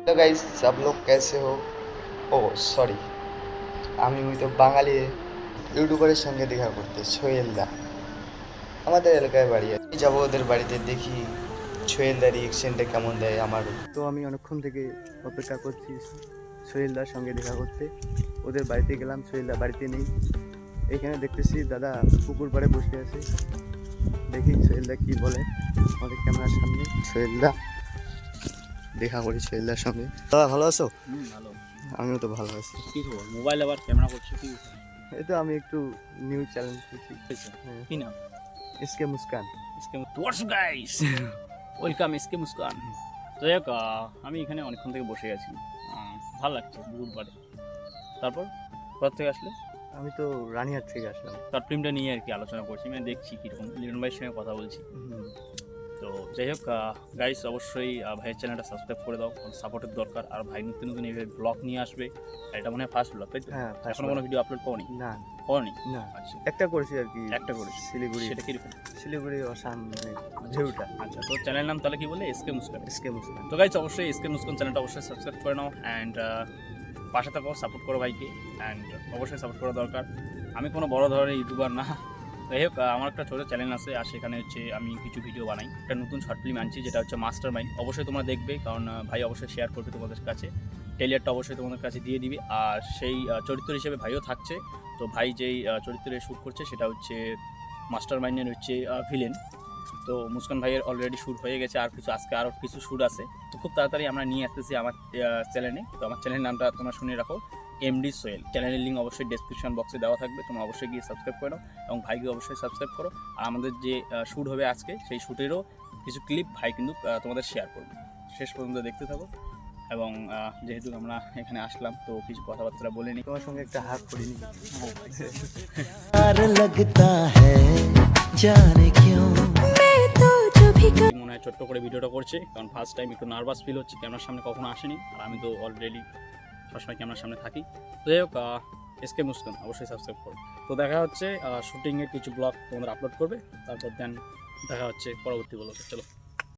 तो गाइस सब लोग कैसे हो ও সরি আমি ওই তো বাঙালি ইউটিউবারের সঙ্গে দেখা করতে সোহেলদা আমাদের এলাকায় বাড়ি আছে যাবো ওদের বাড়িতে দেখি সোহেলদা রিয়েকশনটা কেমন দেয় আমার তো আমি অনেকক্ষণ থেকে অপেক্ষা করছি সোহেলদার সঙ্গে দেখা করতে ওদের বাড়িতে গেলাম সোহেলদা বাড়িতে নেই এখানে দেখতেছি দাদা পুকুর পাড়ে বসে আছে দেখি সোহেলদা কি বলে আমাদের ক্যামেরার সামনে সোহেলদা দেখা করি সোহেলদার সঙ্গে। দাদা ভালো আছো? হুম ভালো। আমিও তো ভালো আছি। কি খবর? মোবাইল আবার ক্যামেরা করছ কি এই তো আমি একটু নিউজ চ্যানেল খুঁজছি হয়েছে? হ্যাঁ, কি নাম? SK Muskan. SK what's guys welcome SK Muskan. তো যাই হোক আমি এখানে অনেকক্ষণ থেকে বসে আছি। ভালো লাগছে পাড়ে তারপর? কোথা থেকে আসলে? আমি তো রানিহাট থেকে আসলাম। তার ফিল্মটা নিয়ে আর কি আলোচনা করছি মানে দেখছি কীরকম। লিটন ভাইয়ের সঙ্গে কথা বলছি। তো যাই হোক গাইস অবশ্যই ভাইয়ের চ্যানেলটা সাবস্ক্রাইব করে দাও সাপোর্টের দরকার। আর ভাই নিত্য নতুন এইভাবে ব্লগ নিয়ে আসবে এটা মনে হয় ফার্স্ট ব্লগ তাই তো? হ্যাঁ এখনও কোনো ভিডিও আপলোড করনি না। করনি না। আচ্ছা। একটা করেছি আর কি একটা করেছি শিলিগুড়ি। সেটা কীরকম শিলিগুড়ি অসাম মানে ঢেউটা। আচ্ছা তো চ্যানেল নাম তাহলে কি বলে? এসকে মুস্কান এসকে মুস্কান তো গাইজ অবশ্যই এসকে মুস্কান চ্যানেলটা অবশ্যই সাবস্ক্রাইব করে নাও অ্যান্ড পাশে থাকো সাপোর্ট করো ভাইকে অ্যান্ড অবশ্যই সাপোর্ট করা দরকার। আমি কোনো বড় ধরনের ইউটিউবার না যাই হোক আমার একটা ছোটো চ্যানেল আছে আর সেখানে হচ্ছে আমি কিছু ভিডিও বানাই। একটা নতুন শর্ট ফিল্ম আনছি, যেটা হচ্ছে মাস্টার মাইন্ড অবশ্যই তোমরা দেখবে, কারণ ভাই অবশ্যই শেয়ার করবে তোমাদের কাছে। টেলিয়ারটা অবশ্যই তোমাদের কাছে দিয়ে দিবে। আর সেই চরিত্র হিসেবে ভাইও থাকছে। তো ভাই যেই চরিত্রে শ্যুট করছে, সেটা হচ্ছে মাস্টার মাইন্ডের হচ্ছে ভিলেন তো মুস্কান ভাইয়ের অলরেডি শ্যুট হয়ে গেছে, আর কিছু, আজকে আরও কিছু শ্যুট আছে। তো খুব তাড়াতাড়ি আমরা নিয়ে আসতেছি আমার চ্যানেলে তো আমার চ্যানেলের নামটা তোমরা শুনে রাখো। এমডি সোয়েল চ্যানেলের লিঙ্ক অবশ্যই ডেসক্রিপশন বক্সে দেওয়া থাকবে তোমরা অবশ্যই গিয়ে সাবস্ক্রাইব করো এবং ভাইকে অবশ্যই সাবস্ক্রাইব করো। আর আমাদের যে শ্যুট হবে আজকে সেই শ্যুটেরও কিছু ক্লিপ ভাই কিন্তু তোমাদের শেয়ার করবে। শেষ পর্যন্ত দেখতে থাকো এবং যেহেতু আমরা এখানে আসলাম তো কিছু কথাবার্তা বলে নিই তোমার সঙ্গে একটা হাত করে নিই মনে হয় ছোট্ট করে ভিডিওটা করছে কারণ ফার্স্ট টাইম একটু নার্ভাস ফিল হচ্ছে ক্যামেরার সামনে কখনো আসেনি। আর আমি তো অলরেডি সবসময় ক্যামেরার সামনে থাকি। তো যাই হোক এসকে মুসলিম অবশ্যই সাবস্ক্রাইব করো। তো দেখা হচ্ছে শুটিংয়ের কিছু ব্লগ তোমাদের আপলোড করবে। তারপর দেন দেখা হচ্ছে পরবর্তী ব্লগে চলো।